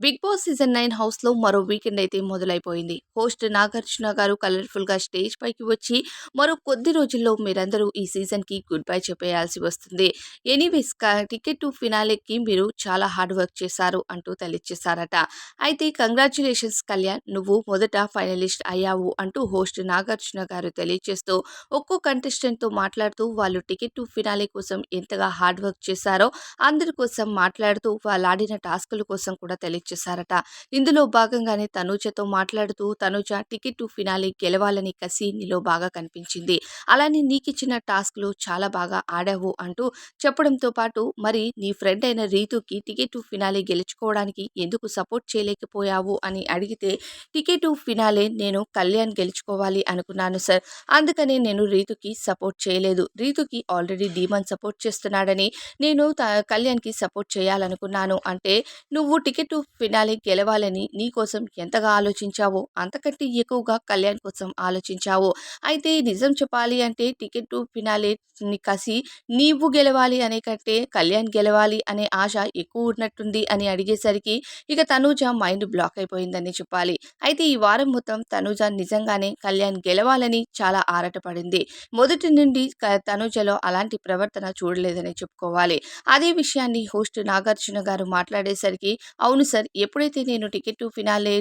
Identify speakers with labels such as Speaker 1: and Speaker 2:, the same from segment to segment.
Speaker 1: Big boss season nine హౌస్లో మరో weekend అయితే మొదలైపోయింది. హోస్ట్ నాగార్జున గారు కలర్ఫుల్గా స్టేజ్ పైకి వచ్చి మరో కొద్ది రోజుల్లో మీరందరూ ఈ సీజన్కి గుడ్ బై చెప్పేయాల్సి వస్తుంది. ఎనీవేస్ టికెట్ టు ఫినాలేకి మీరు చాలా హార్డ్ వర్క్ చేశారు అంటూ తెలియచేశారట అయితే కంగ్రాచులేషన్స్ కళ్యాణ్ నువ్వు మొదట ఫైనలిస్ట్ అయ్యావు అంటూ హోస్ట్ నాగార్జున గారు తెలియజేస్తూ ఒక్కో కంటెస్టెంట్తో మాట్లాడుతూ వాళ్ళు టికెట్ టు ఫినాలే కోసం ఎంతగా హార్డ్ వర్క్ చేశారో అందరి కోసం మాట్లాడుతూ వాళ్ళు ఆడిన టాస్కుల కోసం కూడా చేశారట ఇందులో భాగంగానే తనూజతో మాట్లాడుతూ తనూజ టికెట్ టు ఫినాలే గెలవాలని కసి నీలో బాగా కనిపించింది. అలానే నీకిచ్చిన టాస్క్లు చాలా బాగా ఆడావు అంటూ చెప్పడంతో పాటు మరి నీ ఫ్రెండ్ అయిన రీతుకి టికెట్ టు ఫినాలే గెలుచుకోవడానికి ఎందుకు సపోర్ట్ చేయలేకపోయావు? అని అడిగితే టికెట్ టు ఫినాలే నేను కళ్యాణ్ గెలుచుకోవాలి అనుకున్నాను సార్. అందుకనే నేను రీతుకి సపోర్ట్ చేయలేదు. రీతుకి ఆల్రెడీ డీమన్ సపోర్ట్ చేస్తున్నాడని నేను త- కళ్యాణ్కి సపోర్ట్ చేయాలనుకున్నాను. అంటే నువ్వు టికెట్ ఫినాలే గెలవాలని నీ కోసం ఎంతగా ఆలోచించావో అంతకంటే ఎక్కువగా కళ్యాణ్ కోసం ఆలోచించావు. అయితే నిజం చెప్పాలి అంటే టికెట్ టు ఫినాలే కసి నీవు గెలవాలి అనే కంటే కళ్యాణ్ గెలవాలి అనే ఆశ ఎక్కువ ఉన్నట్టుంది అని అడిగేసరికి ఇక తనూజ మైండ్ బ్లాక్ అయిపోయిందని చెప్పాలి. అయితే ఈ వారం మొత్తం తనూజ నిజంగానే కళ్యాణ్ గెలవాలని చాలా ఆరాటపడింది. మొదటి నుండి క- తనూజలో అలాంటి ప్రవర్తన చూడలేదని చెప్పుకోవాలి. అదే విషయాన్ని హోస్ట్ నాగార్జున గారు మాట్లాడేసరికి అవును సార్ ఎప్పుడైతే నేను టికెట్ టు ఫినాలే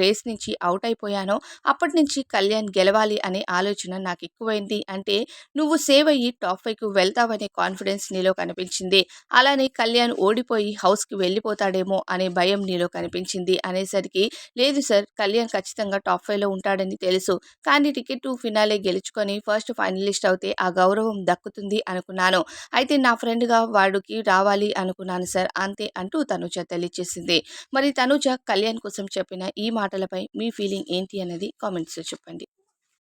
Speaker 1: రేస్ నుంచి అవుట్ అయిపోయానో అప్పటి నుంచి కళ్యాణ్ గెలవాలి అనే ఆలోచన నాకు ఎక్కువైంది అంటే నువ్వు సేవ్ అయ్యి టాప్ ఫైవ్కు వెళ్తావనే కాన్ఫిడెన్స్ నీలో కనిపించింది. అలానే కళ్యాణ్ ఓడిపోయి హౌస్కి వెళ్ళిపోతాడేమో అనే భయం నీలో కనిపించింది అనేసరికి లేదు సార్ కళ్యాణ్ ఖచ్చితంగా టాప్ ఫైవ్లో ఉంటాడని తెలుసు. కానీ టికెట్ టు ఫినాలే గెలుచుకొని ఫస్ట్ ఫైనలిస్ట్ అవుతే ఆ గౌరవం దక్కుతుంది అనుకున్నాను. అయితే నా ఫ్రెండ్గా వాడికి రావాలి అనుకున్నాను సార్. అంతే అంటూ తను చెత్తలిచ్చేసింది మరి తనుజ కళ్యాణ్ కోసం చెప్పిన ఈ మాటలపై మీ ఫీలింగ్ ఏంటి అనేది కామెంట్స్లో చెప్పండి.